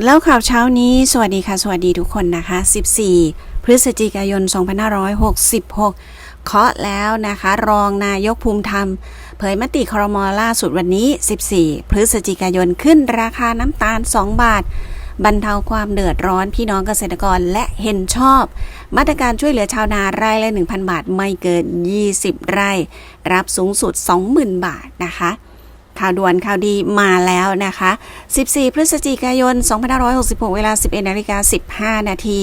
แล้วข่าวเช้านี้สวัสดีค่ะ สวัสดีทุกคนนะคะ 14 พฤศจิกายน 2566 เคาะแล้วนะคะ รองนายกภูมิธรรม เผยมติครมล่าสุดวันนี้ 14 พฤศจิกายนขึ้นราคาน้ำตาล 2 บาท บรรเทาความเดือดร้อนพี่น้องเกษตรกรและเห็นชอบ มาตรการช่วยเหลือชาวนารายละ 1,000 บาทไม่เกิน 20 ไร่ รับสูงสุด 20,000 บาทนะคะ ข่าวด่วนข่าวดีมาแล้วนะคะ 14 พฤศจิกายน 2566 เวลา 11นาฬิกา15 นาที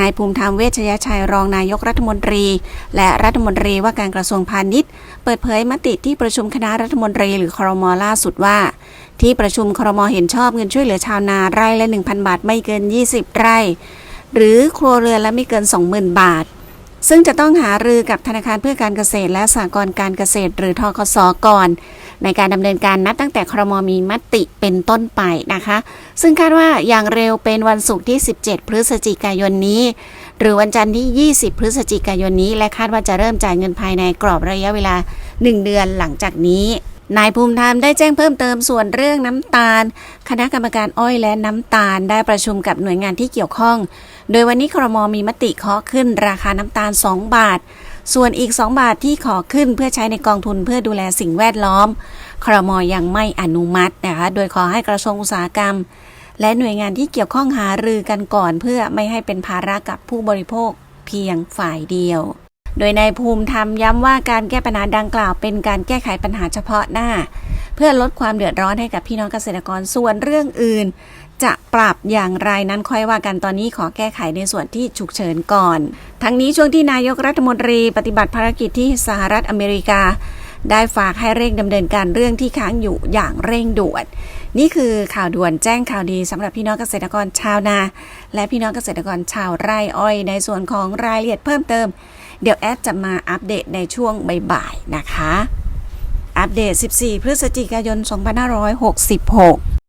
นายภูมิธรรมเวชยชัยรองนายกรัฐมนตรี และรัฐมนตรีว่าการกระทรวงพาณิชย์ เปิดเผยมติที่ประชุมคณะรัฐมนตรีหรือครมล่าสุดว่า ที่ประชุมครมเห็นชอบเงินช่วยเหลือชาวนาไร่ละ 1,000 บาทไม่เกิน 20 ไร่ หรือครัวเรือนละไม่เกิน 20,000 บาท ซึ่งจะต้องหารือกับธนาคารเพื่อการเกษตรและสหกรณ์การเกษตร หรือทกสก่อน ในการดำเนินการนับตั้งแต่ครมมีมติเป็นต้นไปนะคะ ซึ่งคาดว่าอย่างเร็วเป็นวันศุกร์ที่ 17 พฤศจิกายนนี้ หรือวันจันทร์ที่ 20 พฤศจิกายนนี้ และคาดว่าจะเริ่มจ่ายเงินภายในกรอบระยะเวลา 1 เดือนหลังจากนี้ นายภูมิธรรมได้แจ้งเพิ่มเติมส่วนเรื่องน้ำตาล คณะกรรมการอ้อยและน้ำตาลได้ประชุมกับหน่วยงานที่เกี่ยวข้อง โดยวันนี้ครมมีมติเคาะขึ้นราคาน้ำตาล 2 บาท ส่วนอีก 2 บาทที่ขอขึ้นเพื่อใช้ในกองทุนเพื่อดูแลสิ่งแวดล้อม ครมยังไม่อนุมัตินะคะ โดยขอให้กระทรวงอุตสาหกรรม และหน่วยงานที่เกี่ยวข้องหารือกันก่อน เพื่อไม่ให้เป็นภาระกับผู้บริโภคเพียงฝ่ายเดียว โดยนายภูมิธรรมย้ำว่าการแก้ปัญหาดังกล่าวเป็นการแก้ไขปัญหาเฉพาะหน้า เพื่อลดความเดือดร้อนให้กับพี่น้องเกษตรกรส่วนเรื่องอื่น จะปรับอย่างไรนั้นค่อยว่ากันตอนนี้ขอแก้ไขในส่วนที่ฉุกเฉินก่อน ทั้งนี้ช่วงที่นายกรัฐมนตรีปฏิบัติภารกิจที่สหรัฐอเมริกา ได้ฝากให้เร่งดำเนินการเรื่องที่ค้างอยู่อย่างเร่งด่วนนี่คือข่าวด่วนแจ้งข่าวดีสำหรับพี่น้องเกษตรกรชาวนา และพี่น้องเกษตรกรชาวไร่อ้อย ในส่วนของรายละเอียดเพิ่มเติม เดี๋ยวแอดจะมาอัปเดตในช่วงบ่ายๆนะคะ อัปเดต 14 พฤศจิกายน 2566